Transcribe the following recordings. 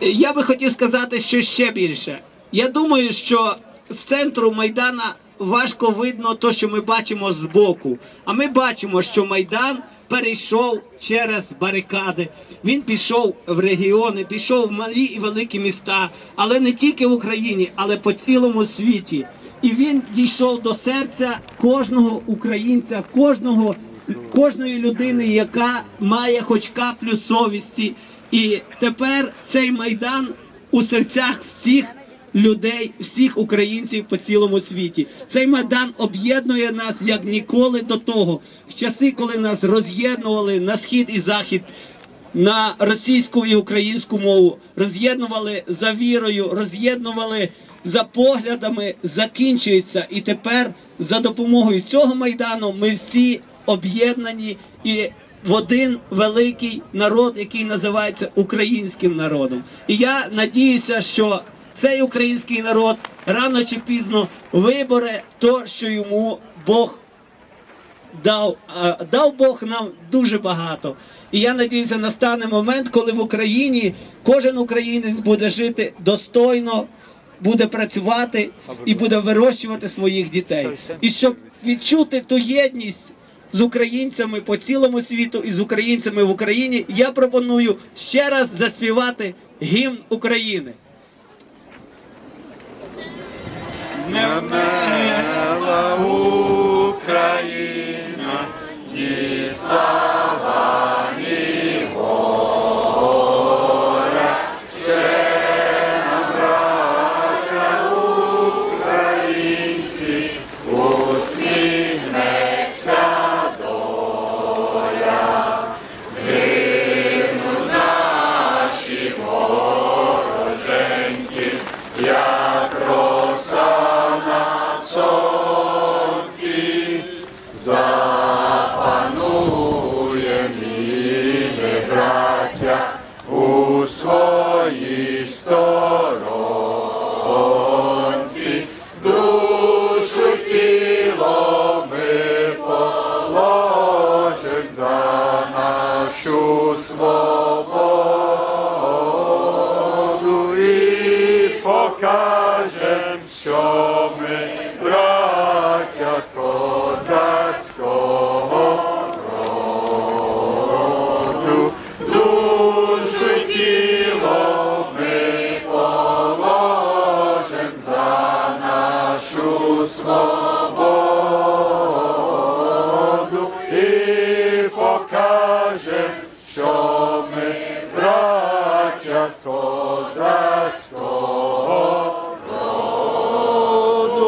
Я би хотів сказати, що ще більше. Я думаю, що з центру Майдана важко видно те, що ми бачимо збоку. А ми бачимо, що Майдан перейшов через барикади. Він пішов в регіони, пішов в малі і великі міста, але не тільки в Україні, але по цілому світі. І він дійшов до серця кожного українця, кожного, кожної людини, яка має хоч каплю совісті. І тепер цей майдан у серцях всіх людей, всіх українців по цілому світі. Цей майдан об'єднує нас як ніколи до того. В часи, коли нас роз'єднували на схід і захід. На російську і українську мову роз'єднували за вірою, роз'єднували за поглядами, закінчується. І тепер за допомогою цього майдану ми всі об'єднані і в один великий народ, який називається українським народом. І я надіюся, що цей український народ рано чи пізно вибере то, що йому Бог дав. Дав Бог нам дуже багато. І я надіюся, настане момент, коли в Україні кожен українець буде жити достойно. Буде працювати і буде вирощувати своїх дітей, і щоб відчути ту єдність з українцями по цілому світу і з українцями в Україні, я пропоную ще раз заспівати гімн України. Не Мела Україна, ні покажем, що ми браття з козацького роду.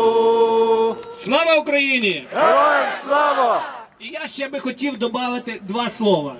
Слава Україні! Героям слава! І я ще би хотів додати два слова.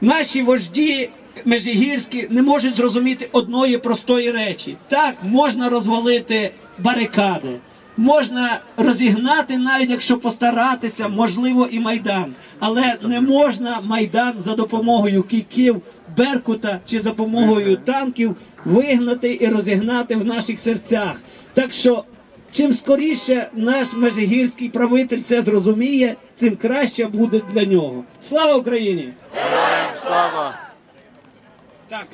Наші вожді межигірські не можуть зрозуміти одної простої речі. Так, можна розвалити барикади, можна розігнати, навіть якщо постаратися, можливо, і майдан. Але не можна майдан за допомогою кійків, беркута чи за допомогою танків вигнати і розігнати в наших серцях. Так що Чим скоріше наш межигірський правитель це зрозуміє, тим краще буде для нього. Слава Україні! Героям слава! Так.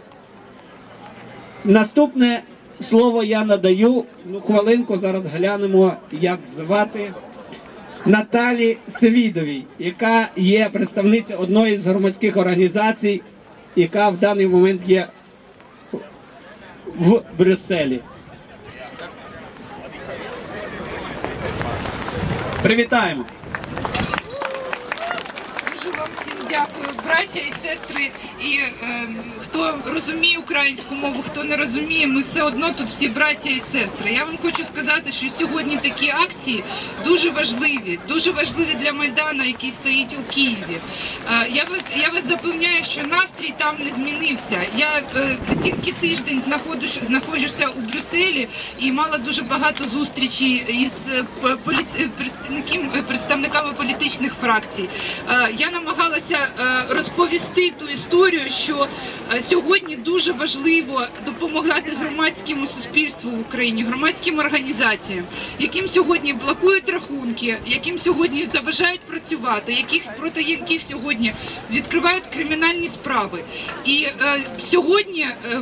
Наступне слово я надаю. Ну, хвилинку зараз глянемо, як звати Наталі Свідовій, яка є представниця одної з громадських організацій, яка в даний момент є в Брюсселі. Привітаємо! Дякую, браття і сестри. І е, хто розуміє українську мову, хто не розуміє, ми все одно тут всі браття і сестри. Я вам хочу сказати, що сьогодні такі акції дуже важливі, дуже важливі для майдану, який стоїть у Києві. Е, я вас я вас запевняю, що настрій там не змінився. Я е, тільки тиждень знаходжусь, знаходжуся у Брюсселі і мала дуже багато зустрічей із е, політ- е, представниками політичних фракцій. Е, Я намагалася е, розповісти ту історію, що е, сьогодні дуже важливо допомагати громадському суспільству в Україні, громадським організаціям, яким сьогодні блокують рахунки, яким сьогодні заважають працювати, яких проти яких сьогодні відкривають кримінальні справи. І е, сьогодні е,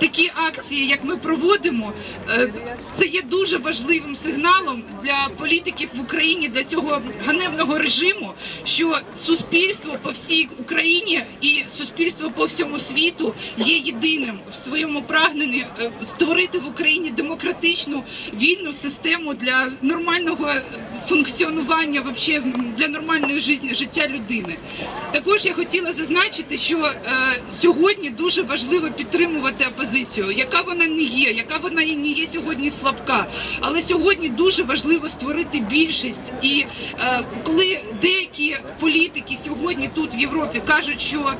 такі акції, як ми проводимо, е, це є дуже важливим сигналом для політиків в Україні для цього ганебного режиму, що суспільство по всій Україні і суспільство по всьому світу є єдиним в своєму прагненні е, створити в Україні демократичну вільну систему для нормального функціонування вообще для нормальної життя людини. Також я хотіла зазначити, що е, сьогодні дуже важливо підтримувати опозицію, яка вона не є, яка вона і не є сьогодні слабка. Але сьогодні дуже важливо створити більшість. І е, коли деякі політики сьогодні тут в Європі кажуть, що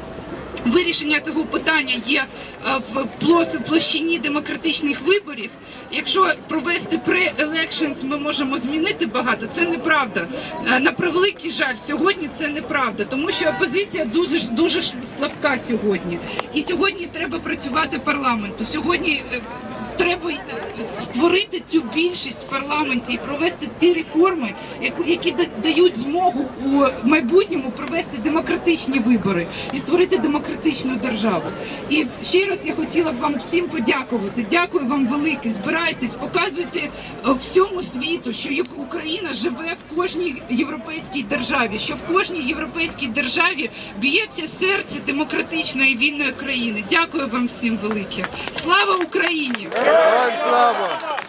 Вирішення того питання є е, в площині демократичних виборів. Якщо провести pre-elections, ми можемо змінити багато. Це неправда. Е, На превеликий жаль, сьогодні це неправда, тому що опозиція дуже дуже слабка сьогодні. І сьогодні треба працювати парламенту. Сьогодні е, треба створити цю більшість в парламенті і провести ті реформи, які дають змогу у майбутньому провести демократичні вибори і створити демократичну державу. І ще раз я хотіла б вам всім подякувати. Дякую вам велике. Збирайтесь, показуйте е, всьому світу, що Україна живе в кожній європейській державі, що в кожній європейській державі б'ється серце демократичної вільної країни. Дякую вам всім велике. Слава Україні! Героям слава!